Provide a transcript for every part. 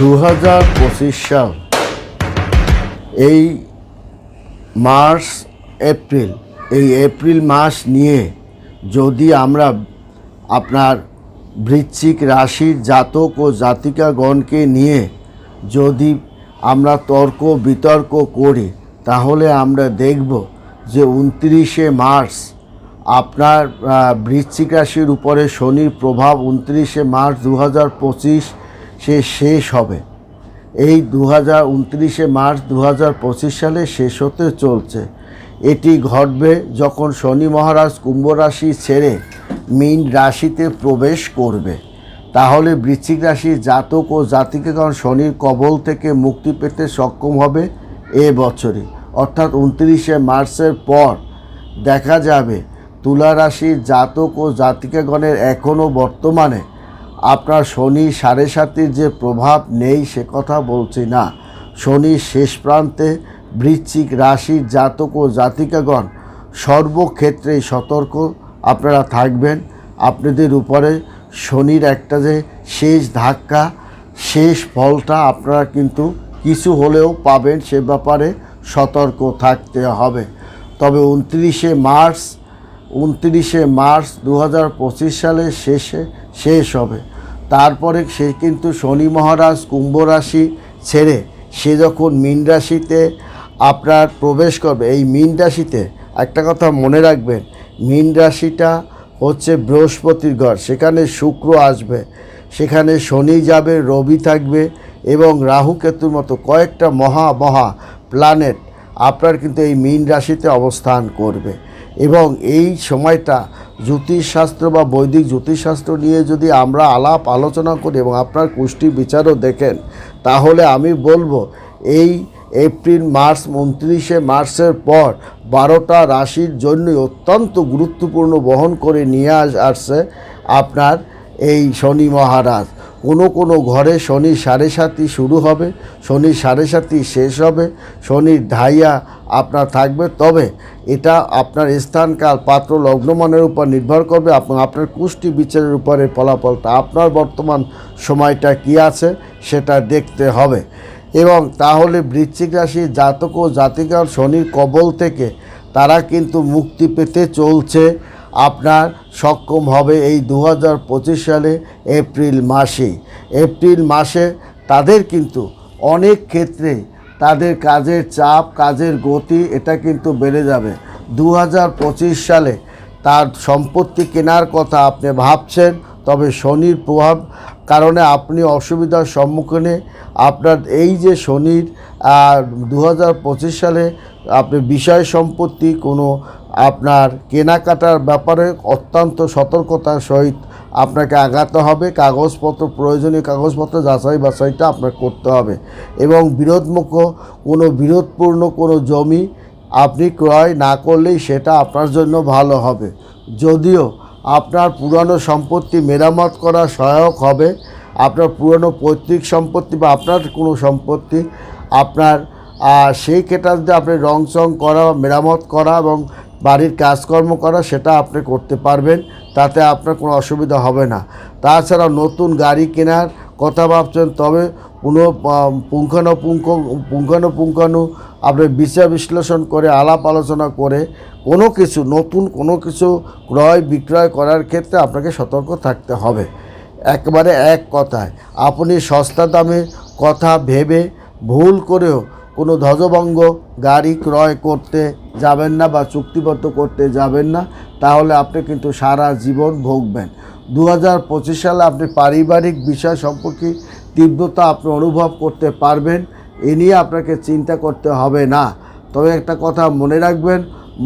দু হাজার পঁচিশ সাল, এই মার্চ, এপ্রিল, এই এপ্রিল মাস নিয়ে যদি আমরা আপনার বৃশ্চিক রাশির জাতক ও জাতিকাগণকে নিয়ে যদি আমরা তর্ক বিতর্ক করি, তাহলে আমরা দেখব যে উনত্রিশে মার্চ আপনার বৃশ্চিক রাশির উপরে শনির প্রভাব উনত্রিশে মার্চ দু হাজার পঁচিশ সে শেষ হবে। এই দু হাজার উনত্রিশে মার্চ দু হাজার পঁচিশ সালে শেষ হতে চলছে। এটি ঘটবে যখন শনি মহারাজ কুম্ভ রাশি ছেড়ে মীন রাশিতে প্রবেশ করবে। তাহলে বৃশ্চিক রাশির জাতক ও জাতিকাগণ শনির কবল থেকে মুক্তি পেতে সক্ষম হবে এ বছরই অর্থাৎ উনত্রিশে মার্চের পর দেখা যাবে, তুলা রাশির জাতক ও জাতিকাগণের এখনও বর্তমানে আপনার শনি সাড়ে সাতির যে প্রভাব নেই সে কথা বলছি না। শনির শেষ প্রান্তে বৃশ্চিক রাশির জাতক ও জাতিকাগণ সর্বক্ষেত্রেই সতর্ক। আপনারা থাকবেন। আপনাদের উপরে শনির একটা যে শেষ ধাক্কা, শেষ ফলটা আপনারা কিন্তু কিছু হলেও পাবেন সে ব্যাপারে সতর্ক থাকতে হবে। তবে উনত্রিশে মার্চ উনত্রিশে মার্চ দু হাজার পঁচিশ সালে শেষে, শেষ হবে। তারপরে সে কিন্তু শনি মহারাজ কুম্ভ রাশি ছেড়ে সে যখন মীন রাশিতে আপনার প্রবেশ করবে, এই মীন রাশিতে একটা কথা মনে রাখবেন, মীন রাশিটা হচ্ছে বৃহস্পতির ঘর, সেখানে শুক্র আসবে, সেখানে শনি যাবে, রবি থাকবে এবং রাহু কেতুর মতো কয়েকটা মহা মহা প্ল্যানেট আপনার কিন্তু এই মীন রাশিতে অবস্থান করবে। এবং এই সময়টা জ্যোতিষশাস্ত্র বা বৈদিক জ্যোতিষশাস্ত্র নিয়ে যদি আমরা আলাপ আলোচনা করি এবং আপনার কুষ্টি বিচারও দেখেন, তাহলে আমি বলব এই এপ্রিল, মার্চ, উনত্রিশে মার্চের পর বারোটা রাশির জন্যই অত্যন্ত গুরুত্বপূর্ণ বহন করে নিয়ে আসছে আপনার এই শনি মহারাজ। কোনো কোনো ঘরে শনি সাড়ে সাতই শুরু হবে, শনি সাড়ে সাতই শেষ হবে শনির ঢাইয়া আপনার থাকবে। তবে এটা আপনার স্থানকাল, পাত্র লগ্নমানের উপর নির্ভর করবে এবং আপনার কুষ্টি বিচারের উপরে ফলাফলটা, আপনার বর্তমান সময়টা কি আছে সেটা দেখতে হবে। এবং তাহলে বৃশ্চিক রাশি জাতক ও জাতিকার শনির কবল থেকে, তারা কিন্তু মুক্তি পেতে চলছে। আপনার সক্ষম হবে এই দু হাজার পঁচিশ সালে এপ্রিল মাসে। এপ্রিল মাসে তাদের কিন্তু অনেক ক্ষেত্রে তাদের কাজের চাপ, কাজের গতি, এটা কিন্তু বেড়ে যাবে। দু হাজার পঁচিশ সালে তার সম্পত্তি কেনার কথা আপনি ভাবছেন, তবে শনির প্রভাব কারণে আপনি অসুবিধার সম্মুখীনে আপনার এই যে শনির দু হাজার পঁচিশ সালে আপনি বিষয় সম্পত্তি কোনো আপনার কেনাকাটার ব্যাপারে অত্যন্ত সতর্কতার সহিত আপনাকে আগাতে হবে। কাগজপত্র, প্রয়োজনীয় কাগজপত্র যাচাই বাছাইটা আপনার করতে হবে এবং বিরোধমুখ কোনো বিরোধপূর্ণ কোনো জমি আপনি ক্রয় না করলেই সেটা আপনার জন্য ভালো হবে। যদিও আপনার পুরানো সম্পত্তি মেরামত করা সহায়ক হবে। আপনার পুরনো পৈতৃক সম্পত্তি বা আপনার কোনো সম্পত্তি আপনার সেই ক্ষেত্রে আপনি রং চং করা, মেরামত করা এবং বাড়ির কাজকর্ম করা, সেটা আপনি করতে পারবেন, তাতে আপনার কোনো অসুবিধা হবে না। তাছাড়া নতুন গাড়ি কেনার কথা ভাবছেন, তবে পুনঃ পুঙ্খানুপুঙ্খ, পুঙ্খানুপুঙ্খানু আপনি বিচার বিশ্লেষণ করে, আলাপ আলোচনা করে কোনো কিছু, নতুন কোনো কিছু ক্রয় বিক্রয় করার ক্ষেত্রে আপনাকে সতর্ক থাকতে হবে। একবারে এক কথায়, আপনি সস্তা দামে কথা ভেবে ভুল করেও কোনো ধ্বজভঙ্গ, গাড়ি ক্রয় করতে যাবেন না বা চুক্তিবদ্ধ করতে যাবেন না, তাহলে আপনি কিন্তু সারা জীবন ভোগবেন। দু হাজার পঁচিশ সালে আপনি পারিবারিক বিষয় সম্পর্কে তীব্রতা আপনি অনুভব করতে পারবেন, এ নিয়ে আপনাকে চিন্তা করতে হবে না। তবে একটা কথা মনে রাখবেন,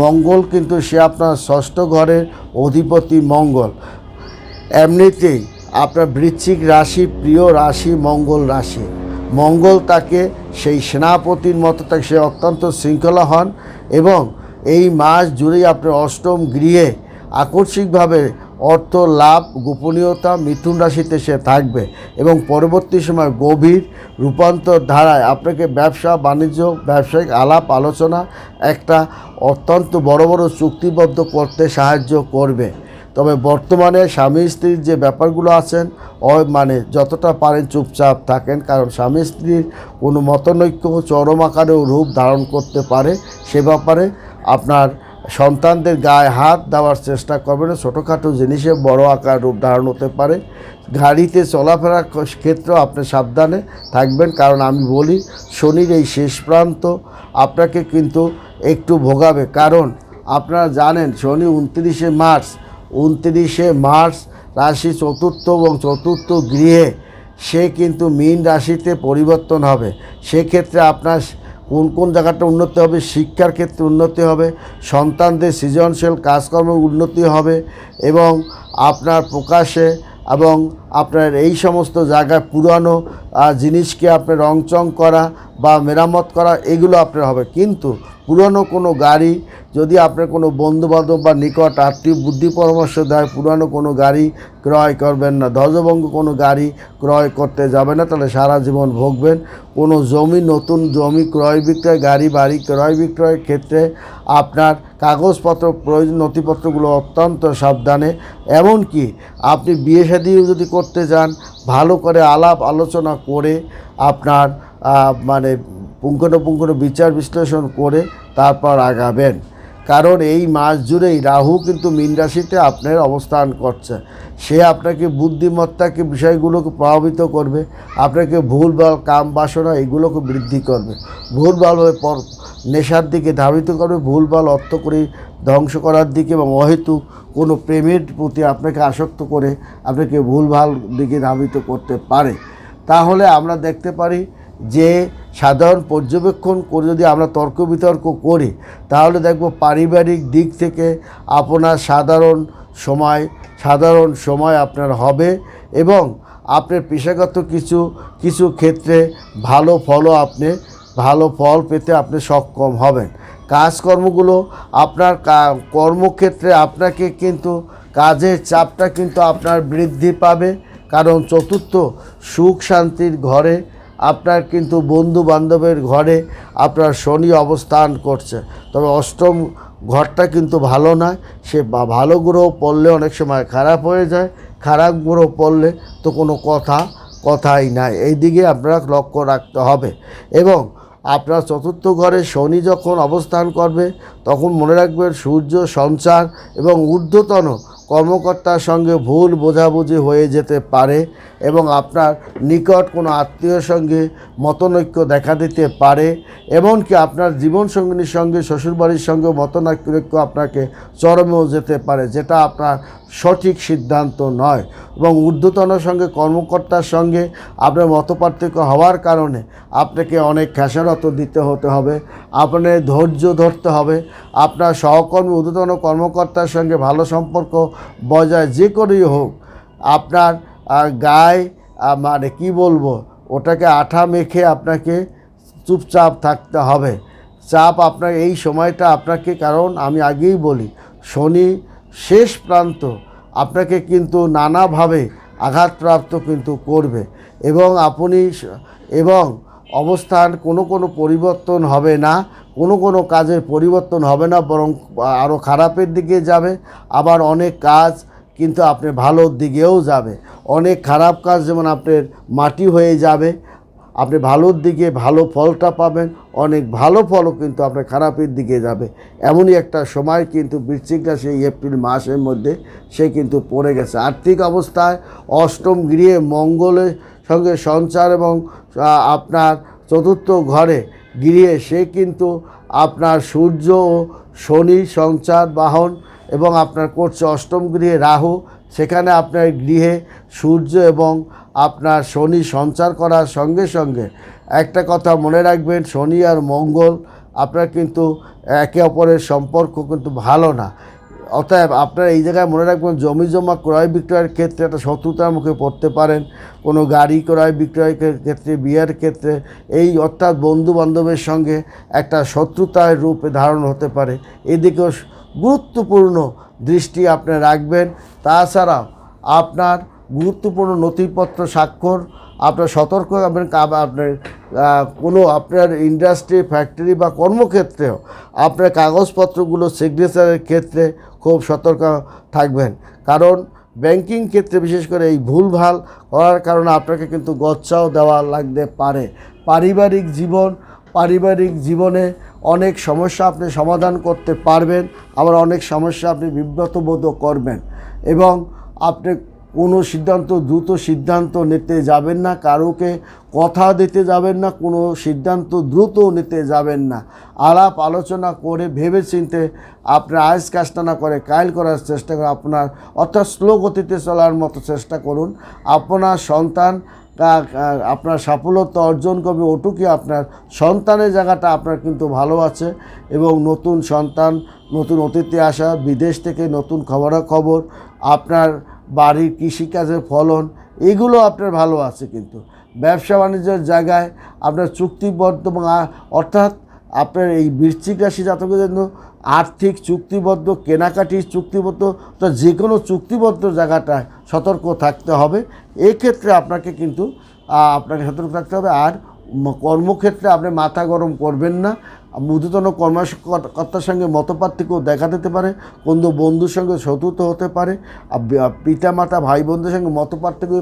মঙ্গল কিন্তু সে আপনার ষষ্ঠ ঘরের অধিপতি মঙ্গল। এমনিতেই আপনার বৃশ্চিক রাশি প্রিয় রাশি মঙ্গল রাশি। মঙ্গল তাকে সেই সেনাপতির মতো তাকে সে অত্যন্ত শৃঙ্খলা হন এবং এই মাস জুড়েই আপনার অষ্টম গৃহে আকস্মিকভাবে অর্থ লাভ, গোপনীয়তা, মিথুন রাশিতে সে থাকবে এবং পরবর্তী সময় গভীর রূপান্তর ধারায় আপনাকে ব্যবসা, বাণিজ্য, ব্যবসায়িক আলাপ, আলোচনা একটা অত্যন্ত বড় বড় চুক্তিবদ্ধ করতে সাহায্য করবে। তবে বর্তমানে স্বামী স্ত্রীর যে ব্যাপারগুলো আছেন ও মানে যতটা পারেন চুপচাপ থাকেন, কারণ স্বামী স্ত্রীর কোনো মতনৈক্য চরম আকারেও রূপ ধারণ করতে পারে সে ব্যাপারে আপনার সন্তানদের গায়ে হাত দেওয়ার চেষ্টা করবেন। ছোটোখাটো জিনিসে বড় আকার রূপ ধারণ হতে পারে। গাড়িতে চলাফেরার ক্ষেত্রেও আপনি সাবধানে থাকবেন, কারণ আমি বলি, শনির এই শেষ প্রান্ত আপনাকে কিন্তু একটু ভোগাবে। কারণ আপনারা জানেন, শনি উনত্রিশে মার্চ উনত্রিশে মার্চ রাশি চতুর্থ এবং চতুর্থ গৃহে সে কিন্তু মীন রাশিতে পরিবর্তন হবে। সেক্ষেত্রে আপনার কোন কোন জায়গাটা উন্নতি হবে, শিক্ষার ক্ষেত্রে উন্নতি হবে, সন্তানদের সৃজনশীল কাজকর্মে উন্নতি হবে এবং আপনার প্রকাশে এবং আপনার এই সমস্ত জায়গায় পুরানো জিনিসকে আপনার রংচং করা বা মেরামত করা, এগুলো আপনার হবে। কিন্তু পুরানো কোনো গাড়ি, যদি আপনার কোনো বন্ধুবান্ধব বা নিকট আত্মীয় বুদ্ধি পরামর্শ দেয়, পুরানো কোনো গাড়ি ক্রয় করবেন না, ধ্বজভঙ্গ কোনো গাড়ি ক্রয় করতে যাবে না, তাহলে সারা জীবন ভোগবেন। কোনো জমি, নতুন জমি ক্রয় বিক্রয়, গাড়ি, বাড়ি ক্রয় বিক্রয়ের ক্ষেত্রে আপনার কাগজপত্র প্রয়োজন, নথিপত্রগুলো অত্যন্ত সাবধানে। এমনকি আপনি বিয়ে শাদিও যদি করতে যান, ভালো করে আলাপ আলোচনা করে আপনার মানে পুঙ্খানুপুঙ্খানু বিচার বিশ্লেষণ করে তারপর আগাবেন। কারণ এই মাস জুড়েই রাহু কিন্তু মীন রাশিতে আপনার অবস্থান করছে। সে আপনাকে বুদ্ধিমত্তাকে বিষয়গুলোকে প্রভাবিত করবে, আপনাকে ভুল ভুলভাল কাম বাসনা এগুলোকে বৃদ্ধি করবে। ভুলভালভাবে পর নেশার দিকে ধাবিত করবে, ভুল ভুলভাল অর্থ করে ধ্বংস করার দিকে এবং অহেতু কোনো প্রেমের প্রতি আপনাকে আসক্ত করে আপনাকে ভুলভাল দিকে ধাবিত করতে পারে। তাহলে আমরা দেখতে পারি যে সাধারণ পর্যবেক্ষণ করে যদি আমরা তর্ক বিতর্ক করি, তাহলে দেখব পারিবারিক দিক থেকে আপনার সাধারণ সময় সাধারণ সময় আপনার হবে এবং আপনার পেশাগত কিছু কিছু ক্ষেত্রে ভালো ফলও আপনি, ভালো ফল পেতে আপনি সক্ষম হবেন। কাজকর্মগুলো আপনার কর্মক্ষেত্রে আপনাকে কিন্তু কাজের চাপটা কিন্তু আপনার বৃদ্ধি পাবে। কারণ চতুর্থ, সুখ শান্তির ঘরে আপনার কিন্তু বন্ধু বান্ধবের ঘরে আপনার শনি অবস্থান করছে। তবে অষ্টম ঘরটা কিন্তু ভালো নয়। সে ভালো গ্রহ পড়লে অনেক সময় খারাপ হয়ে যায়। খারাপ গ্রহ পড়লে তো কোনো কথা, কথাই নাই। এই দিকে আপনারা লক্ষ্য রাখতে হবে। এবং আপনার চতুর্থ ঘরে শনি যখন অবস্থান করবে, তখন মনে রাখবেন সূর্য সঞ্চার এবং ঊর্ধ্বতন কর্মকর্তার সঙ্গে ভুল বোঝাবুঝি হয়ে যেতে পারে এবং আপনার নিকট কোনো আত্মীয়ের সঙ্গে মতনৈক্য দেখা দিতে পারে, এমনকি আপনার জীবনসঙ্গিনীর সঙ্গে, শ্বশুরবাড়ির সঙ্গে মতনৈক্য আপনাকে চরমেও যেতে পারে, যেটা আপনার সঠিক সিদ্ধান্ত নয়। এবং ঊর্ধ্বতনের সঙ্গে, কর্মকর্তার সঙ্গে আপনার মতপার্থক্য হওয়ার কারণে আপনাকে অনেক খেসারত দিতে হতে হবে আপনার ধৈর্য ধরতে হবে, আপনার সহকর্মী, ঊর্ধ্বতন কর্মকর্তার সঙ্গে ভালো সম্পর্ক বজায় যে করেই হোক, আপনার গায়ে মানে কি বলব, ওটাকে আঠা মেখে আপনাকে চুপচাপ থাকতে হবে। চাপ আপনার, এই সময়টা আপনাকে, কারণ আমি আগেই বলি, শনি শেষ প্রান্ত আপনাকে কিন্তু নানাভাবে আঘাতপ্রাপ্ত কিন্তু করবে। এবং আপনি এবং অবস্থান, কোনো কোনো পরিবর্তন হবে না, কোনো কোনো কাজের পরিবর্তন হবে না, বরং আরও খারাপের দিকে যাবে, আবার অনেক কাজ কিন্তু আপনি ভালোর দিকেও যাবে। অনেক খারাপ কাজ যেমন আপনার মাটি হয়ে যাবে, আপনি ভালোর দিকে ভালো ফলটা পাবেন, অনেক ভালো ফলও কিন্তু আপনার খারাপের দিকে যাবে। এমনই একটা সময় কিন্তু বৃশ্চিক এই এপ্রিল মাসের মধ্যে সে কিন্তু পড়ে গেছে। আর্থিক অবস্থায় অষ্টম গৃহে মঙ্গলের সঙ্গে সঞ্চার এবং আপনার চতুর্থ ঘরে গৃহে সে কিন্তু আপনার সূর্য ও শনি সঞ্চার বাহন এবং আপনার করছে অষ্টম গৃহে রাহু। সেখানে আপনার গৃহে সূর্য এবং আপনার শনি সঞ্চার করার সঙ্গে সঙ্গে একটা কথা মনে রাখবেন, শনি আর মঙ্গল আপনার কিন্তু একে অপরের সম্পর্ক কিন্তু ভালো না। অতএব আপনারা এই জায়গায় মনে রাখবেন, জমি জমা ক্রয় বিক্রয়ের ক্ষেত্রে একটা শত্রুতার মুখে পড়তে পারেন। কোনো গাড়ি ক্রয় বিক্রয়ের ক্ষেত্রে, বিয়ের ক্ষেত্রে এই অর্থাৎ বন্ধু বান্ধবের সঙ্গে একটা শত্রুতার রূপে ধারণ হতে পারে। এদিকেও গুরুত্বপূর্ণ দৃষ্টি আপনি রাখবেন। তাছাড়াও আপনার গুরুত্বপূর্ণ নথিপত্র স্বাক্ষর আপনার সতর্ক হবেন আপনার কোনো আপনার ইন্ডাস্ট্রি ফ্যাক্টরি বা কর্মক্ষেত্রেও আপনার কাগজপত্রগুলো সিগনেচারের ক্ষেত্রে খুব সতর্ক থাকবেন। কারণ ব্যাংকিং ক্ষেত্রে বিশেষ করে এই ভুলভাল করার কারণে আপনাকে কিন্তু গচ্ছাও দেওয়া লাগতে পারে। পারিবারিক জীবন, পারিবারিক জীবনে অনেক সমস্যা আপনি সমাধান করতে পারবেন, আবার অনেক সমস্যা আপনি বিব্রত বোধ করবেন এবং আপনি কোনো সিদ্ধান্ত, দ্রুত সিদ্ধান্ত নিতে যাবেন না, কারোকে কথা দিতে যাবেন না, কোনো সিদ্ধান্ত দ্রুত নিতে যাবেন না। আলাপ আলোচনা করে ভেবে চিনতে আপনার আয়স কাজটা না করে, কাইল করার চেষ্টা করে আপনার অর্থাৎ স্লো গতিতে চলার মতো চেষ্টা করুন। আপনার সন্তান আপনার সাফল্যতা অর্জন করবে, ওটুকুই আপনার সন্তানের জায়গাটা আপনার কিন্তু ভালো আছে এবং নতুন সন্তান, নতুন অতিথি আসা, বিদেশ থেকে নতুন খবরাখবর, আপনার বাড়ির কৃষিকাজের ফলন, এগুলো আপনার ভালো আছে কিন্তু। ব্যবসা বাণিজ্যের জায়গায় আপনার চুক্তিবদ্ধ অর্থাৎ আপনার এই বৃশ্চিক রাশি জাতকের জন্য আর্থিক চুক্তিবদ্ধ, কেনাকাটির চুক্তিবদ্ধ, তো যে কোনো চুক্তিবদ্ধ জায়গাটায় সতর্ক থাকতে হবে। এক্ষেত্রে আপনাকে কিন্তু আপনাকে সতর্ক থাকতে হবে। আর কর্মক্ষেত্রে আপনি মাথা গরম করবেন না। ঊর্ধ্বতন কর্মকর্তার সঙ্গে মতপার্থক্য দেখা দিতে পারে কোনো বন্ধুর সঙ্গে শত্রুত হতে পারে পিতা মাতা ভাই বোনদের সঙ্গে মতপার্থক্য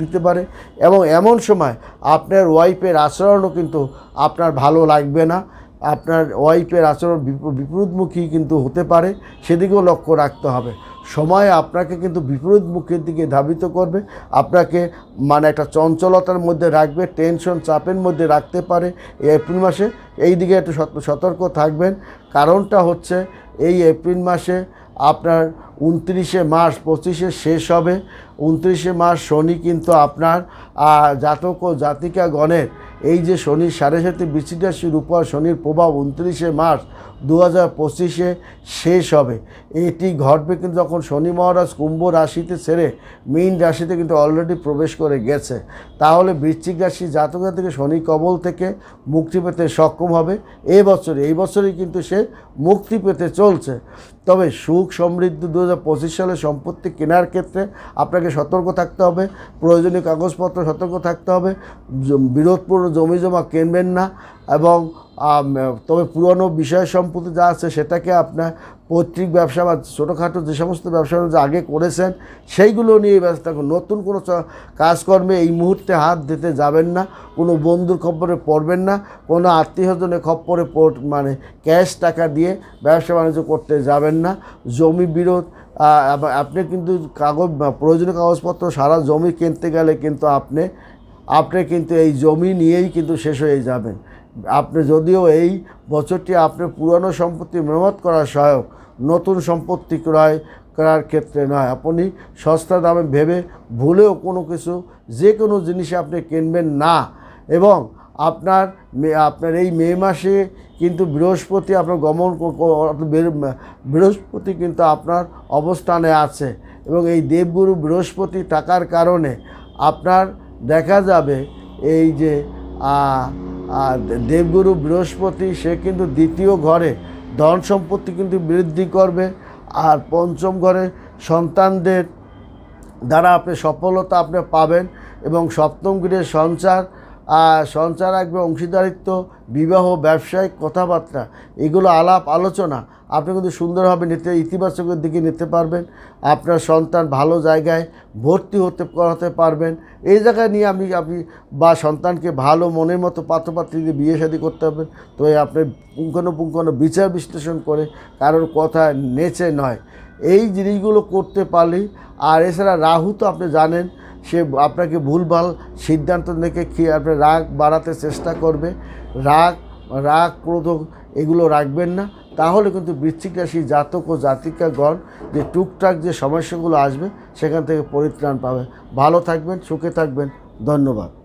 দিতে পারে। এবং এমন সময় আপনার ওয়াইফের আচরণও কিন্তু আপনার ভালো লাগবে না। আপনার ওয়াইফের আচরণ বিপ- বিপরীতমুখী কিন্তু হতে পারে, সেদিকেও লক্ষ্য রাখতে হবে। সময় আপনাকে কিন্তু বিপরীতমুখীর দিকে ধাবিত করবে। আপনাকে মানে একটা চঞ্চলতার মধ্যে রাখবে টেনশন চাপের মধ্যে রাখতে পারে এই এপ্রিল মাসে। এই দিকে একটু সতর্ক থাকবেন। কারণটা হচ্ছে এই এপ্রিল মাসে আপনার উনত্রিশে মার্চ, পঁচিশে শেষ হবে। উনত্রিশে মার্চ শনি কিন্তু আপনার জাতক ও জাতিকা গণের এই যে শনির সাড়ে সাথে বৃশ্চিক রাশির উপর শনির প্রভাব উনত্রিশে মার্চ দু হাজার পঁচিশে শেষ হবে। এটি ঘটবে কিন্তু যখন শনি মহারাজ কুম্ভ রাশিতে ছেড়ে মীন রাশিতে কিন্তু অলরেডি প্রবেশ করে গেছে। তাহলে বৃশ্চিক রাশি জাতকা থেকে শনি কবল থেকে মুক্তি পেতে সক্ষম হবে। এই বছরে, এই বছরই কিন্তু সে মুক্তি পেতে চলছে। তবে সুখ সমৃদ্ধ সালে সম্পত্তি কেনার ক্ষেত্রে আপনাকে সতর্ক থাকতে হবে, প্রয়োজনীয় কাগজপত্র সতর্ক থাকতে হবে বিরোধপূর্ণ জমি জমা কিনবেন না এবং তবে পুরনো বিষয় সম্পত্তি যা আছে সেটাকে আপনার পৈতৃক ব্যবসা বা ছোটোখাটো যে সমস্ত ব্যবসা বাণিজ্য আগে করেছেন, সেইগুলো নিয়ে ব্যস্ত থাকুন। নতুন কোনো কাজকর্মে এই মুহূর্তে হাত দিতে যাবেন না, কোনো বন্ধুর খপ্পরে পড়বেন না, কোনো আত্মীয়জনের খপ্পরে মানে ক্যাশ টাকা দিয়ে ব্যবসা বাণিজ্য করতে যাবেন না। জমি বিরোধ আপনি কিন্তু কাগজ প্রয়োজনীয় কাগজপত্র সারা জমি কিনতে গেলে কিন্তু আপনি আপনি কিন্তু এই জমি নিয়েই কিন্তু শেষ হয়ে যাবেন। আপনি যদিও এই বছরটি আপনার পুরনো সম্পত্তি মেরামত করা সহায়ক, নতুন সম্পত্তি ক্রয় করার ক্ষেত্রে নয়। আপনি সস্তা দামে ভেবে ভুলেও কোনো কিছু, যে কোনো জিনিস আপনি কিনবেন না এবং আপনার আপনার এই মে মাসে কিন্তু বৃহস্পতি আপনার গমন বৃহস্পতি কিন্তু আপনার অবস্থানে আছে এবং এই দেবগুরু বৃহস্পতি থাকার কারণে আপনার দেখা যাবে এই যে আ, আ, দেবগুরু বৃহস্পতি সে কিন্তু দ্বিতীয় ঘরে। ধন সম্পত্তি কিন্তু বৃদ্ধি করবে। আর পঞ্চম ঘরে সন্তানদের দ্বারা আপনি সফলতা আপনি পাবেন এবং সপ্তম গৃহের সঞ্চার সঞ্চার রাখবে অংশীদারিত্ব, বিবাহ, ব্যবসায়িক কথাবার্তা। এগুলো আলাপ, আলোচনা। আপনি কিন্তু সুন্দরভাবে নিতে, ইতিবাচকের দিকে নিতে পারবেন। আপনার সন্তান ভালো জায়গায় ভর্তি হতে, করাতে পারবেন। এই জায়গায় নিয়ে আপনি আপনি বা সন্তানকে ভালো মনের মতো পাত্রপাত্রী দিয়ে বিয়ে শাদী করতে পারবেন তো আপনি পুঙ্খানুপুঙ্খানু বিচার বিশ্লেষণ করে কারোর কথা নেচে নয়। এই জিনিসগুলো করতে পারলেই, আর এছাড়া রাহু তো আপনি জানেন, সে আপনাকে ভুলভাল সিদ্ধান্ত থেকে খেয়ে আপনার রাগ বাড়াতে চেষ্টা করবে। রাগ রাগ ক্রোধ এগুলো রাখবেন না। তাহলে কিন্তু বৃশ্চিক রাশি জাতক ও জাতিকাগণ যে টুকটাক যে সমস্যাগুলো আসবে, সেখান থেকে পরিত্রাণ পাবে। ভালো থাকবেন, সুখে থাকবেন। ধন্যবাদ।